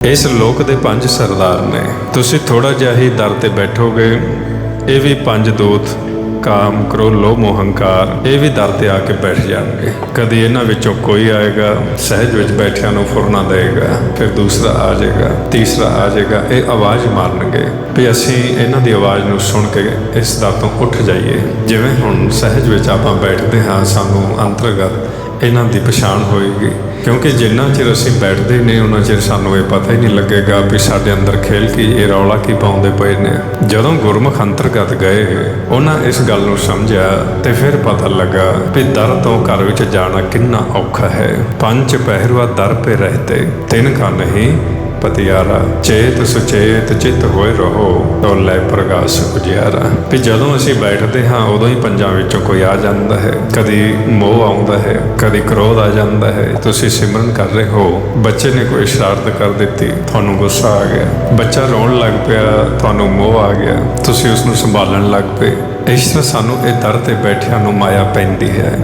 ਇਸ ਲੋਕ ਦੇ ਪੰਜ ਸਰਦਾਰ ਨੇ। ਤੁਸੀਂ ਥੋੜਾ ਜਿਹਾ ਹੀ ਦਰ ਤੇ ਬੈਠੋਗੇ। ਇਹ ਵੀ ਪੰਜ ਦੋਤ, ਕਾਮ, ਕ੍ਰੋਧ, ਲੋਭ ਮੋਹ ਹੰਕਾਰ ਇਹ ਵੀ ਦਰ ਤੇ ਆ ਕੇ ਬੈਠ ਜਾਣਗੇ। ਕਦੇ ਇਹਨਾਂ ਵਿੱਚੋਂ ਕੋਈ ਆਏਗਾ, ਸਹਿਜ ਵਿੱਚ ਬੈਠਿਆਂ ਨੂੰ ਫੁਰਨਾ ਦੇਗਾ ਫਿਰ ਦੂਸਰਾ ਆ ਜਾਏਗਾ, ਤੀਸਰਾ ਆ ਜਾਏਗਾ, ਇਹ ਆਵਾਜ਼ ਮਾਰਨਗੇ। ਵੀ ਅਸੀਂ ਇਹਨਾਂ ਦੀ ਆਵਾਜ਼ ਨੂੰ ਸੁਣ ਕੇ ਇਸ ਦਰ ਤੋਂ ਉੱਠ ਜਾਈਏ। ਜਿਵੇਂ ਹੁਣ ਸਹਿਜ ਵਿੱਚ ਆਪਾਂ ਬੈਠਦੇ ਹਾਂ, ਸਾਨੂੰ ਅੰਤਰਗਤ ਇਹਨਾਂ ਦੀ ਪਛਾਣ ਹੋਏਗੀ। ਕਿਉਂਕਿ ਜਿੰਨਾ ਚਿਰ ਅਸੀਂ ਬੈਠਦੇ ਨੇ, ਉਹਨਾਂ ਚਿਰ ਸਾਨੂੰ ਇਹ ਪਤਾ ਹੀ ਨਹੀਂ ਲੱਗੇਗਾ ਵੀ ਸਾਡੇ ਅੰਦਰ ਖੇਲ ਕੀ, ਇਹ ਰੌਲਾ ਕੀ ਪਾਉਂਦੇ ਪਏ ਨੇ। ਜਦੋਂ ਗੁਰਮੁਖ ਅੰਤਰਗਤ ਗਏ, ਉਹਨਾਂ ਇਸ ਗੱਲ ਨੂੰ ਸਮਝਿਆ ਤੇ ਫਿਰ ਪਤਾ ਲੱਗਾ ਵੀ ਦਰ ਤੋਂ ਘਰ ਵਿੱਚ ਜਾਣਾ ਕਿੰਨਾ ਔਖਾ ਹੈ। ਪੰਜ ਪਹਿਰਵਾ ਦਰ ਪੇ ਰਹਤੇ, ਤਿੰਨ ਕਾ ਨਹੀਂ ਪਤਿਆਰਾ, ਚੇਤ ਸੁਚੇਤ ਚਿਤ ਹੋਏ ਰਹੋ ਤੋ ਲੈ ਪ੍ਰਗਾਸ ਉਜਿਆਰਾ ਵੀ ਜਦੋਂ ਅਸੀਂ ਬੈਠਦੇ ਹਾਂ, ਉਦੋਂ ਹੀ ਪੰਜਾਂ ਵਿੱਚੋਂ ਕੋਈ ਆ ਜਾਂਦਾ ਹੈ। ਕਦੀ ਮੋਹ ਆਉਂਦਾ ਹੈ, ਕਦੀ ਕ੍ਰੋਧ ਆ ਜਾਂਦਾ ਹੈ। ਤੁਸੀਂ ਸਿਮਰਨ ਕਰ ਰਹੇ ਹੋ, ਬੱਚੇ ਨੇ ਕੋਈ ਸ਼ਰਾਰਤ ਕਰ ਦਿੱਤੀ, ਤੁਹਾਨੂੰ ਗੁੱਸਾ ਆ ਗਿਆ। ਬੱਚਾ ਰੋਣ ਲੱਗ ਪਿਆ, ਤੁਹਾਨੂੰ ਮੋਹ ਆ ਗਿਆ। ਤੁਸੀਂ ਉਸ ਨੂੰ ਸੰਭਾਲਣ ਲੱਗ ਪਏ। ਇਸ ਤਰ੍ਹਾਂ ਸਾਨੂੰ ਇਹ ਦਰ ਤੇ ਬੈਠਿਆਂ ਨੂੰ ਮਾਇਆ ਪੈਂਦੀ ਹੈ।